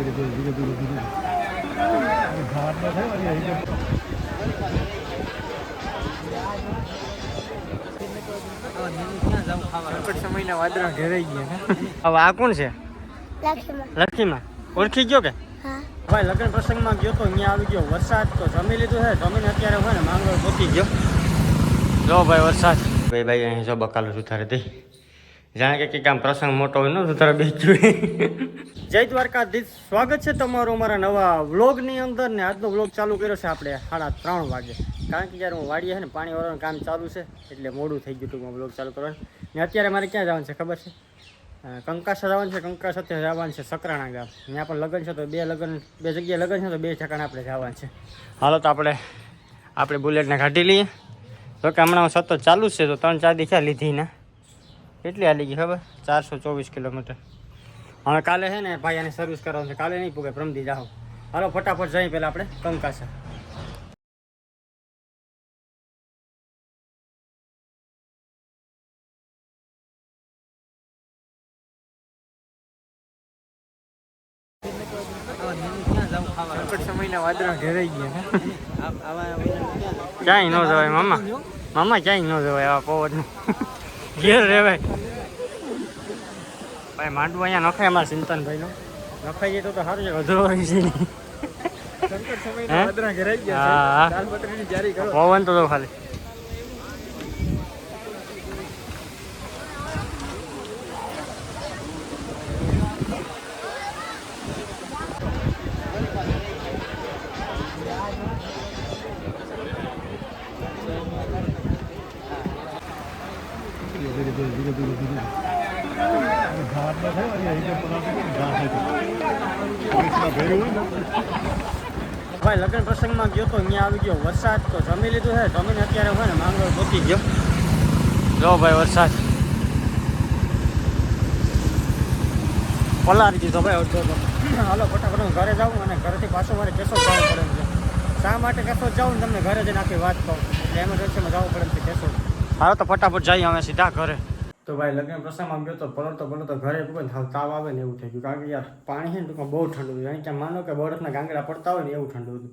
ધીરે ધીરે ધીરે ધીરે ઘાટ ન થાય વળી અહીં તો સમયના ઘેરાઈ ગયા હવે આ કોણ છે? લખીમાં ઓળખી ગયો કે? ભાઈ લગ્ન પ્રસંગમાં ગયો તો અહીંયા આવી ગયો. વરસાદ તો જમી લીધું છે. જમીન અત્યારે હોય ને માંગરોળ પહોંચી ગયો. જો ભાઈ વરસાદ. ભાઈ ભાઈ અહીં જો બકાલો સુધારે દે જાણે કે આમ પ્રસંગ મોટો હોય ને સુધારે બેચ્યું જય દ્વારકાધીશ. સ્વાગત છે તમારું અમારા નવા વ્લોગની અંદર ને આજનો વ્લોગ ચાલુ કર્યો છે આપણે સાડા ત્રણ વાગે. કારણ કે જ્યારે હું વાડીએ છે ને પાણી વાળવાનું કામ ચાલુ છે એટલે મોડું થઈ ગયું હતું વ્લોગ ચાલુ કરવાનું. ને અત્યારે મારે ક્યાં જવાનું છે ખબર છે? કંકાસા જવાનું છે કંકાસ અત્યારે જવાનું છે સકરાણા ગામ. ત્યાં પણ લગ્ન છે તો બે લગ્ન બે જગ્યાએ લગ્ન છે તો બે ઠેકાણે આપણે જવાનું છે. હાલો તો આપણે આપણે બુલેટને કાઢી લઈએ. તો કે હમણાં સતત ચાલુ છે તો ત્રણ ચાર દી ક્યાં લીધી ને? કેટલી હાલી ગઈ ખબર? ચારસો ચોવીસ કિલોમીટર. હવે કાલે છે ને ભાઈ આને સર્વિસ કરવાનું છે. કાલે નહીં પૂગે પ્રમદી જાઓ. હાલો ફટાફટ જઈએ પહેલાં આપણે કંકાસા સમયના વાદળા ઘેરાઈ ગયા ક્યાંય ન જવાય મામા. મામા ક્યાંય ન જવાય આવા પવન ઘેર રેવાય ભાઈ માંડવું અહીંયા નખાય અમારા ચિંતનભાઈ નું નખાઈ જાય તો સારું છે અધરો હોય છે પવન તો હે? સમયના વાદળા ઘેરાઈ ગયા હા. છે તાલપત્રીની તૈયારી કરો પવન તો જો ખાલી ધીરે ધીરે ધીરે ધીરે ધીરે ધીરે ઘાટ ન થાય વળી અહીં તો પલાટી દે ને ઘાટ થાય તો પોલીસમાં ભેરું હોય ને ભાઈ, લગ્ન પ્રસંગમાં ગયો તો અહીંયા આવી ગયો. વરસાદ તો જમી લીધું છે. જમીન અત્યારે હોય ને, માંગરોળ પહોંચી ગયો. જો ભાઈ, વરસાદ. પલારી દીધો ભાઈ, અડધો તો. હાલો, ફટાફટ હું ઘરે જાઉં અને ઘરેથી પાછું મારે કેસો જવું પડે શા માટે કેસો જાઉં તમને ઘરે જઈને આખી વાત કહું? એટલે એમરજન્સીમાં જવું પડે કેસો હાલો તો ફટાફટ જઈએ અમે સીધા ઘરે. તો ભાઈ લગ્ન પ્રસંગમાં ગયો તો પલટતો પલટતો ઘરે તો ઘરે તાવ આવે ને એવું થઈ ગયું. કારણ કે યાર પાણી છે ને ટૂંકમાં બહુ ઠંડુ હતું કારણ કે માનો કે બરફના ગાંગડા પડતા હોય ને એવું ઠંડુ હતું.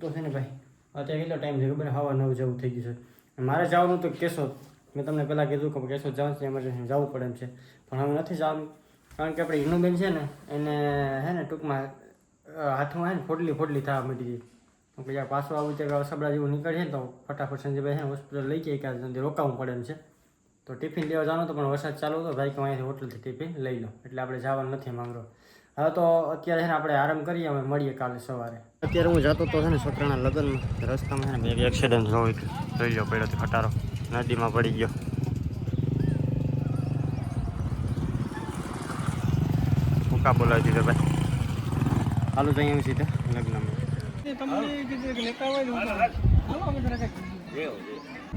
તો છે ને ભાઈ, અત્યારે કેટલો ટાઈમ છે ખબર? હવા નવ જેવું થઈ ગયું છે. મારે જવાનું તો કેશોદ. મેં તમને પહેલાં કીધું કે કેશોદ જવાનું છે એમરજન્સી જવું પડે એમ છે. પણ હવે નથી જવાનું. કારણ કે આપણે હિનુબેન છે ને, એને હે ને ટૂંકમાં હાથમાં હે ને ફોડલી ફોડલી થવા માંડી ગઈ કે પાછું આવું છે કે સબડા જેવું નીકળે ને તો ફટાફટ સંજયભાઈ છે હોસ્પિટલ લઈ જાય ક્યાં સુધી રોકાવું પડે એમ છે. તો ટિફિન લેવા જવાનું તો પણ વરસાદ ચાલુ હતો, ભાઈ કે અહીંયાથી હોટલથી ટિફિન લઈ લો એટલે આપણે જવાનું નથી માંગરો હવે તો અત્યારે છે ને આપણે આરામ કરીએ અમે મળીએ કાલે સવારે. અત્યારે હું જતો તો છે ને છોકરાના લગ્નમાં, રસ્તામાં છે ને બે એક્સિડન્ટ જોઈ જોઈ લો પડ્યો ખટારો. નદીમાં પડી ગયો. ફૂકા બોલાવી દીધો ભાઈ? હાલો અહીંયા સીધા લગ્નમાં.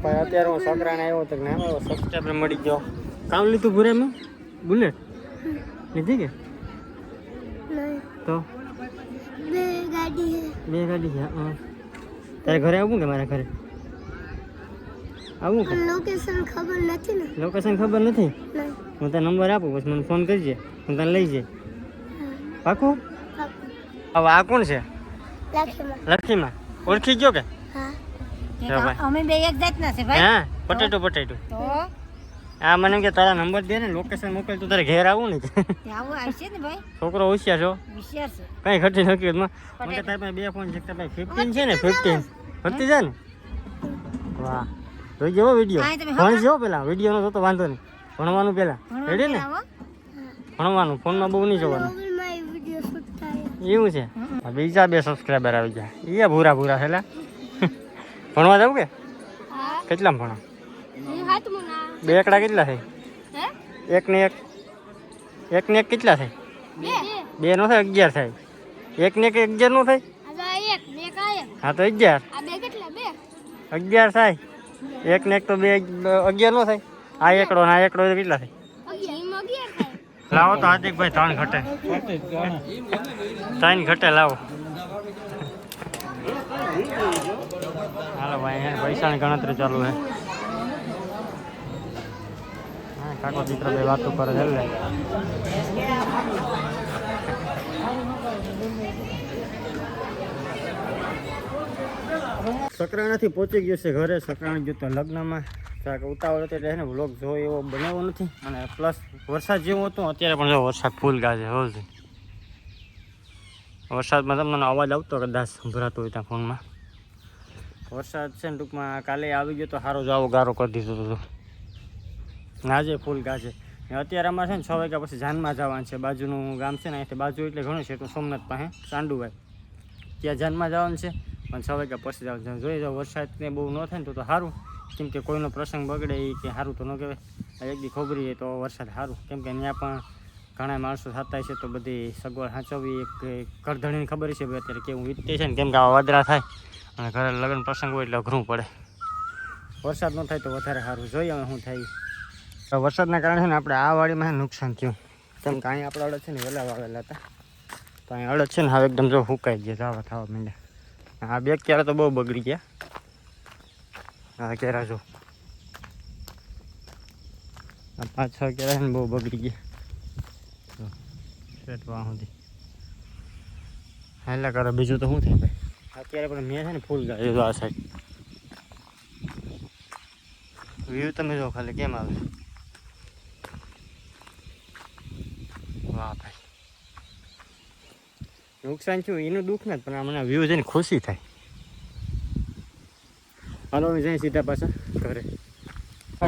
ભાઈ અત્યારે હું છોકરાને આવ્યો તો નામ આવ્યો? સબસ્ક્રાઈબર મળી ગયો. કામ લીધું ભૂરે મેં બુલેટ લીધી કે? તો? બે ગાડી બે ગાડી છે હા. તારે ઘરે આવું કે મારા ઘરે? આવું કે? લોકેશન ખબર નથી ને. લોકેશન ખબર નથી? હું તને નંબર આપું પછી મને ફોન કરજે. હું તને લઈ જઈ પાકું. હવે આ કોણ છે? લક્ષ્મીમાં. ઓળખી ગયો કે? અમે બે એક જાતના છે ભાઈ. હા પટેટો પટેટો તો? આ મને કે તારા નંબર દે ને લોકેશન મોકલ તું તારે ઘેર આવું ને. આવું આવશે ને ભાઈ. છોકરો હોશિયાર છો. હોશિયાર છે. કઈ ઘટી નથી મને તારા પાસે બે ફોન છે તારા પાસે ફિફ્ટીન છે ને ફિફ્ટીન ફરતી જાય ને. વાહ. જોઈ ગયો વીડિયો હા, જો પેલા. વિડિયો નો તો વાંધો નહીં. ભણવાનું પેલા. રેડી ને? ભણવાનું. ફોનમાં બહુ નહીં જોવાનું. એવું છે. બીજા બે સબસ્ક્રાઈબર આવી ગયા. એ ભૂરા ભૂરા છેલા ભણવા જવું કે? કેટલા કેટલામાં ભણો? એ હાથમાં ના. બે એકડા કેટલા થાય હે? એક ને એક. એક ને એક કેટલા થાય બે. બે નો થાય અગિયાર થાય. એક ને એક અગિયાર નો થાય હા તો અગિયાર. આ બે કેટલા? બે. અગિયાર થાય. એક ને એક તો બે અગિયાર નો થાય? આ એકડો ને આ એકડો કેટલા થાય? લાવો તો હાર્દિક ભાઈ ત્રણ ઘટે. ત્રણ ઘટે લાવો. હાલો ભાઈ પૈસાની ગણતરી ચાલુ છે. હા, કાકો દીકરા બે વાતો કરે છે એટલે સકરાણાથી પહોંચી ગયો છે ઘરે. સકરાણા ગયો તો લગ્નમાં. કારણ કે ઉતાવળ હતો, એટલે ને વ્લોગ એવો બનાવ્યો નથી. અને પ્લસ વરસાદ જેવો હતો, અત્યારે પણ જો વરસાદ ફૂલ ગાજે હોય વરસાદમાં તમને અવાજ આવતો કદાચ સંભળાતો હોય ત્યાં ફોનમાં. વરસાદ છે ને ટૂંકમાં કાલે આવી ગયો તો સારો જાવો ગારો કરી દીધો હતો આજે ફૂલ ગાજે. અત્યારે અમારે છે ને છ વાગ્યા પછી જાનમાં જવાનું છે. બાજુનું ગામ છે ને અહીંથી બાજુ એટલે ઘણું છે તો સોમનાથ પાસે ચાંડુભાઈ ત્યાં જાનમાં જવાનું છે, પણ છ વાગ્યા પછી જવાનું છે જાઓ વરસાદને બહુ ન થાય ને તો સારું કેમ કે કોઈનો પ્રસંગ બગડે એ કે સારું તો ન કહેવાય. એક દી ખોબરી તો વરસાદ સારું કેમ કે ત્યાં પણ ઘણા માણસો થતા છે તો બધી સગવડ સાચવવી એક કરધણીની ખબર છે. ભાઈ, અત્યારે કેવું વીતે છે ને, કેમ કે આવા વાદરા થાય અને ઘરે લગ્ન પ્રસંગ હોય એટલે અઘરું પડે. વરસાદ ન થાય તો વધારે સારું. જોઈએ હવે શું થાય. તો વરસાદના કારણે છે ને, આપણે આ વાડીમાં નુકસાન થયું. કેમ કે અહીંયા આપણે અડદ છે ને વહેલા વાવેલા હતા. તો અહીં અડદ છે ને, હવે એકદમ જો સુકાઈ ગયા ધાવા થવા માંડ્યા. આ બે ક્યારે તો બહુ બગડી ગયા. હા કેરા જો. પાંચ છ કેરા છે ને, બહુ બગડી ગયા. વાહ સુધી. હાલા કરે. બીજું તો શું થાય ભાઈ? અત્યારે પણ મેં છે ને ફૂલ ગાય આ સાઈડ વ્યૂ તમે જો ખાલી કેમ આવે? વાહ ભાઈ. નુકસાન થયું એનું દુઃખ નથી પણ મને વ્યૂ છે ને ખુશી થાય. હાલો અમે જઈએ સીધા પાછા ઘરે.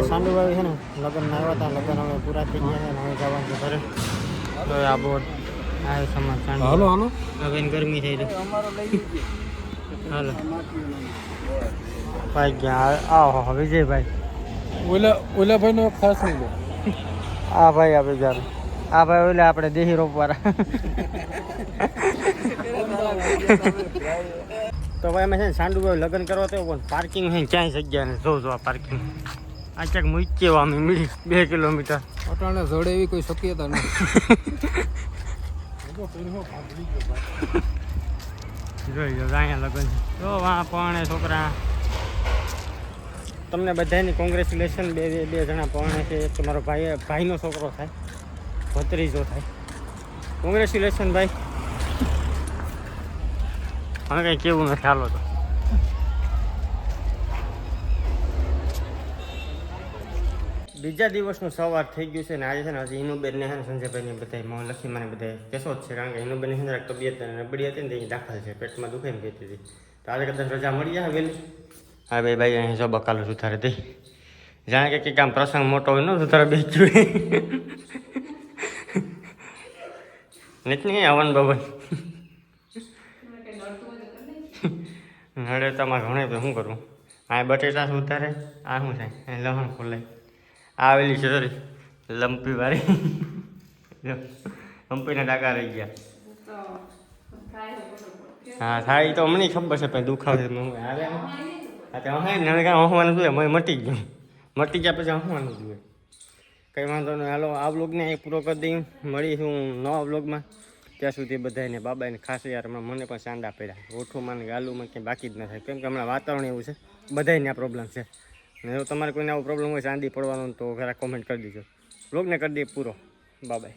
સાંડુભાઈ છે ને લગ્ન આવ્યા હતા લગ્ન હવે પૂરા થઈ ગયા હવે જવાનું ઘરે. તો આ બોર્ડ આવ્યો સમાજ ચાંદુ હાલો હાલો. હવે ગરમી થઈ ગઈ હાલો. ભાઈ ગયા. આવો વિજયભાઈ. ઓલા ઓલા ભાઈનો ખાસ નહીં લો. આ ભાઈ જારું આ ભાઈ ઓલા આપણે દેહી રોપવાળા. તો ભાઈ અમે છે ને સાંડુભાઈ લગ્ન કરવા તો પણ પાર્કિંગ છે ક્યાંય જગ્યા ને જો જો આ પાર્કિંગ આ ક્યાંક મૂકી અમે મિલી બે કિલોમીટર. અટાણે જોડે એવી કોઈ શક્યતા નથી. જોઈ જો અહીંયા લગ્ન જો વાં પરણે છોકરા. તમને બધાની કોંગ્રેચ્યુલેશન બે બે જણા પરણે છે. એક તમારો ભાઈ ભાઈનો છોકરો થાય. ભત્રીજો થાય. કોંગ્રેચ્યુલેશન ભાઈ. હવે કંઈ કેવું નથી હાલો તો. બીજા દિવસનું સવાર થઈ ગયું છે ને આજે છે ને હજી હિનુબેનને છે ને સંજયભાઈને બધા મોં લખી મને બધા કેસો જ છે, કારણ કે હિનુબેન છે ને તબિયત નબળી હતી ને અહીં દાખલ છે, પેટમાં દુખે ને કહેતી હતી. તો આજે કદાચ રજા મળી જાય વહેલી. હા ભાઈ ભાઈ, અહીં જો બકાલો સુથારે દઈ જાણે કે કંઈક આમ પ્રસંગ મોટો હોય ને સુધારે બેચ્યું નથી નહીં હવન ભવન. નડે તમારે ઘણે શું કરું? આ બટેટા સુધારે આ શું થાય લહણ ખોલાય. આવેલી છે સોરી લંપી વાળી. લંપીના ડાકા રહી ગયા. હા, થાય તો અમને ખબર છે, પણ દુખાવે છે ને. હા કાંઈ હસવાનું જોઈએ મને મટી ગયું. મટી ગયા પછી હોવાનું જોઈએ કંઈ વાંધો નહીં. હાલો, આ વ્લોગને અહીં પૂરો કરી દઈએ. મળીશું નવા વ્લોગમાં. ત્યાં સુધી બધાને બાબાને ખાસ યાર, હમણાં મને પણ ચાંદા પડ્યા. ઓઠું માને ગાલુમાં ક્યાંય બાકી જ ન થાય. કેમ કે હમણાં વાતાવરણ એવું છે. બધાને આ પ્રોબ્લેમ છે. ને તમારે કોઈને આવો પ્રોબ્લેમ હોય ચાંદી પડવાનો તો જરા કોમેન્ટ કરી દેજો. બ્લોગને કરી દઈએ પૂરો. બાબાય